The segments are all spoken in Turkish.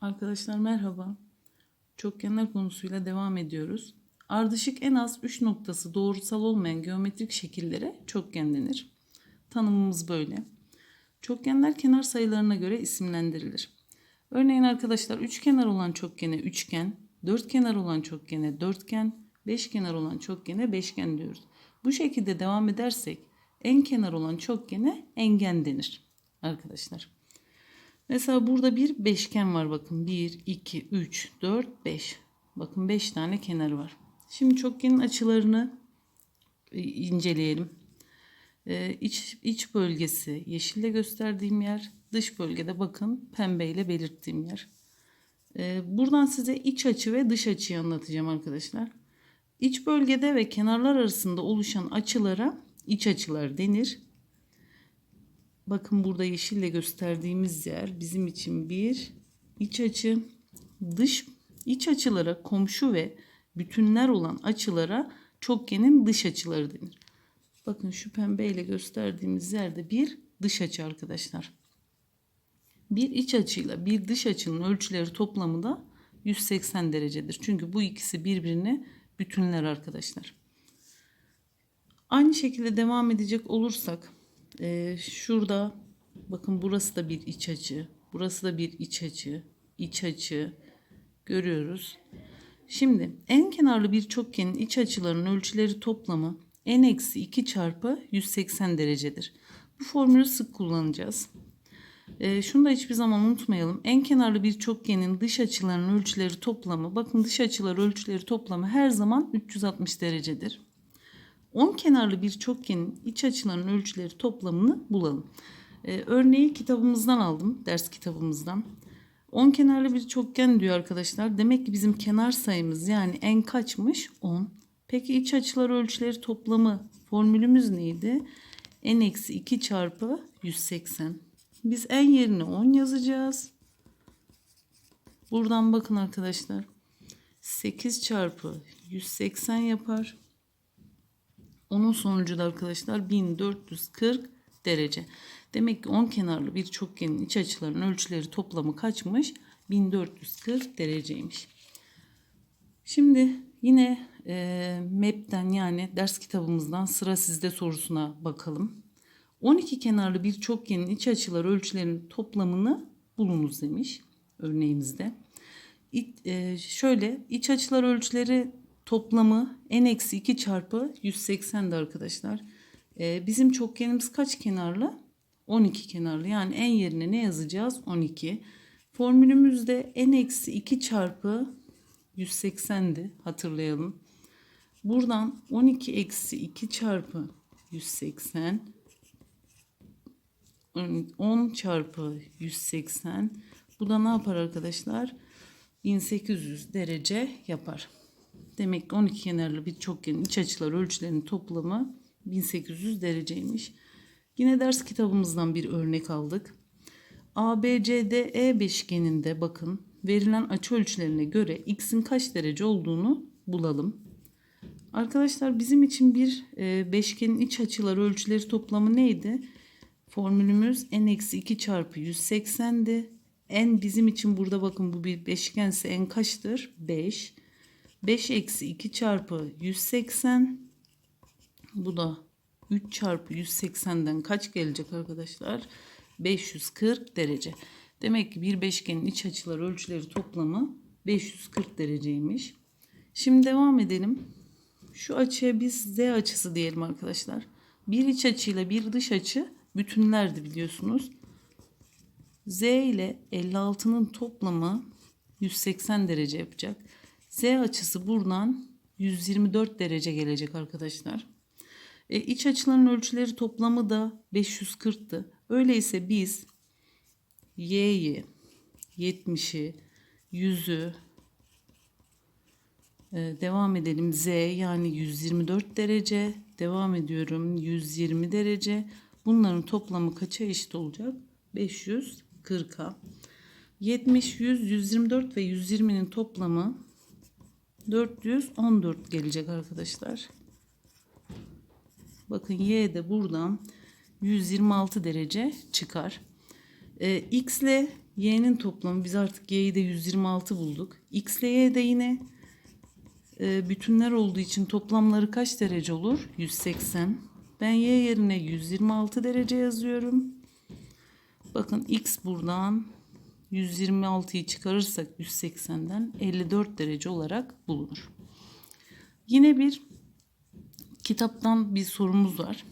Arkadaşlar merhaba. Çokgenler konusuyla devam ediyoruz. Ardışık en az 3 noktası doğrusal olmayan geometrik şekillere çokgen denir. Tanımımız böyle. Çokgenler kenar sayılarına göre isimlendirilir. Örneğin arkadaşlar üç kenar olan çokgene üçgen, dört kenar olan çokgene dörtgen, beş kenar olan çokgene beşgen diyoruz. Bu şekilde devam edersek en kenar olan çokgene engen denir arkadaşlar. Mesela burada bir beşgen var bakın. 1, 2, 3, 4, 5. Bakın 5 tane kenarı var. Şimdi çokgenin açılarını e, inceleyelim. Ee, iç, bölgesi yeşille gösterdiğim yer. Dış bölgede bakın pembeyle belirttiğim yer. Ee, buradan size iç açı ve dış açıyı anlatacağım arkadaşlar. İç bölgede ve kenarlar arasında oluşan açılara iç açılar denir. Bakın burada yeşille gösterdiğimiz yer bizim için bir iç açı. Dış iç açılara komşu ve bütünler olan açılara çokgenin dış açıları denir. Bakın şu pembeyle gösterdiğimiz yerde bir dış açı arkadaşlar. Bir iç açıyla bir dış açının ölçüleri toplamı da 180 derecedir. Çünkü bu ikisi birbirini bütünler arkadaşlar. Aynı şekilde devam edecek olursak e, şurada bakın burası da bir iç açı. Burası da bir iç açı. iç açı görüyoruz. Şimdi en kenarlı bir çokgenin iç açılarının ölçüleri toplamı n eksi 2 çarpı 180 derecedir. Bu formülü sık kullanacağız. E, şunu da hiçbir zaman unutmayalım. En kenarlı bir çokgenin dış açılarının ölçüleri toplamı, bakın dış açılar ölçüleri toplamı her zaman 360 derecedir. 10 kenarlı bir çokgenin iç açılarının ölçüleri toplamını bulalım. Ee, örneği kitabımızdan aldım, ders kitabımızdan. 10 kenarlı bir çokgen diyor arkadaşlar. Demek ki bizim kenar sayımız yani en kaçmış? 10. Peki iç açılar ölçüleri toplamı formülümüz neydi? n eksi 2 çarpı 180. Biz en yerine 10 yazacağız. Buradan bakın arkadaşlar. 8 çarpı 180 yapar. Onun sonucu da arkadaşlar 1440 derece. Demek ki 10 kenarlı bir çokgenin iç açılarının ölçüleri toplamı kaçmış? 1440 dereceymiş. Şimdi yine e, MEP'ten yani ders kitabımızdan sıra sizde sorusuna bakalım. 12 kenarlı bir çokgenin iç açıları ölçülerinin toplamını bulunuz demiş örneğimizde. İ, e, şöyle iç açılar ölçüleri toplamı n eksi 2 çarpı 180'di arkadaşlar. Ee, bizim çokgenimiz kaç kenarlı? 12 kenarlı. Yani en yerine ne yazacağız? 12. Formülümüzde n eksi 2 çarpı 180'di. Hatırlayalım. Buradan 12 eksi 2 çarpı 180 10 çarpı 180 bu da ne yapar arkadaşlar? 1800 derece yapar. Demek ki 12 kenarlı bir çokgenin iç açılar ölçülerinin toplamı 1800 dereceymiş. Yine ders kitabımızdan bir örnek aldık. ABCDE beşgeninde bakın verilen açı ölçülerine göre x'in kaç derece olduğunu bulalım. Arkadaşlar bizim için bir e, beşgenin iç açılar ölçüleri toplamı neydi? Formülümüz n-2 çarpı 180'di. n bizim için burada bakın bu bir beşgense n kaçtır? 5. 5 eksi 2 çarpı 180 bu da 3 çarpı 180'den kaç gelecek arkadaşlar? 540 derece. Demek ki bir beşgenin iç açılar ölçüleri toplamı 540 dereceymiş. Şimdi devam edelim. Şu açıya biz z açısı diyelim arkadaşlar. Bir iç açıyla bir dış açı bütünlerdi biliyorsunuz. Z ile 56'nın toplamı 180 derece yapacak. Z açısı buradan 124 derece gelecek arkadaşlar. E, iç açıların ölçüleri toplamı da 540'tı. Öyleyse biz Y'yi, 70'i, 100'ü e, devam edelim. Z yani 124 derece. Devam ediyorum. 120 derece. Bunların toplamı kaça eşit olacak? 540'a. 70, 100, 124 ve 120'nin toplamı 414 gelecek arkadaşlar. Bakın y de buradan 126 derece çıkar. Ee, x ile y'nin toplamı biz artık y'yi de 126 bulduk. x ile y de yine e, bütünler olduğu için toplamları kaç derece olur? 180. Ben y yerine 126 derece yazıyorum. Bakın x buradan 126'yı çıkarırsak 180'den 54 derece olarak bulunur. Yine bir kitaptan bir sorumuz var.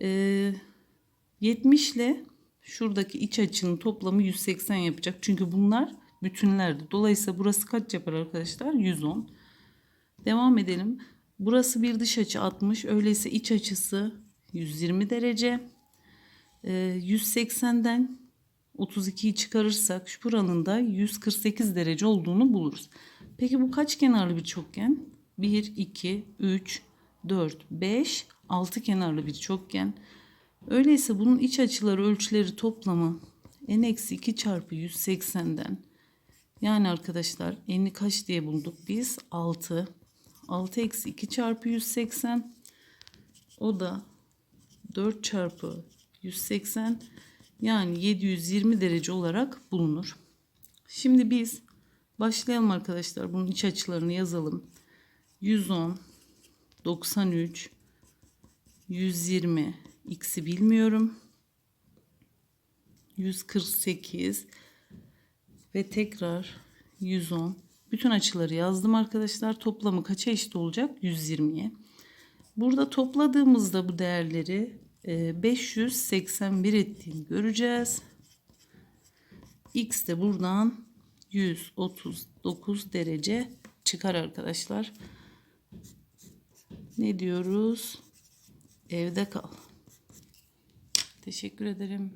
Ee, 70 ile şuradaki iç açının toplamı 180 yapacak. Çünkü bunlar bütünlerdi. Dolayısıyla burası kaç yapar arkadaşlar? 110. Devam edelim. Burası bir dış açı 60. Öyleyse iç açısı 120 derece. Ee, 180'den 32'yi çıkarırsak şu buranın da 148 derece olduğunu buluruz. Peki bu kaç kenarlı bir çokgen? 1, 2, 3, 4, 5, 6 kenarlı bir çokgen. Öyleyse bunun iç açıları ölçüleri toplamı n-2 çarpı 180'den yani arkadaşlar n'i kaç diye bulduk biz? 6. 6 eksi 2 çarpı 180 o da 4 çarpı 180 yani 720 derece olarak bulunur. Şimdi biz başlayalım arkadaşlar. Bunun iç açılarını yazalım. 110, 93, 120, x'i bilmiyorum. 148 ve tekrar 110. Bütün açıları yazdım arkadaşlar. Toplamı kaça eşit olacak? 120'ye. Burada topladığımızda bu değerleri 581 ettiğini göreceğiz. X de buradan 139 derece çıkar arkadaşlar. Ne diyoruz? Evde kal. Teşekkür ederim.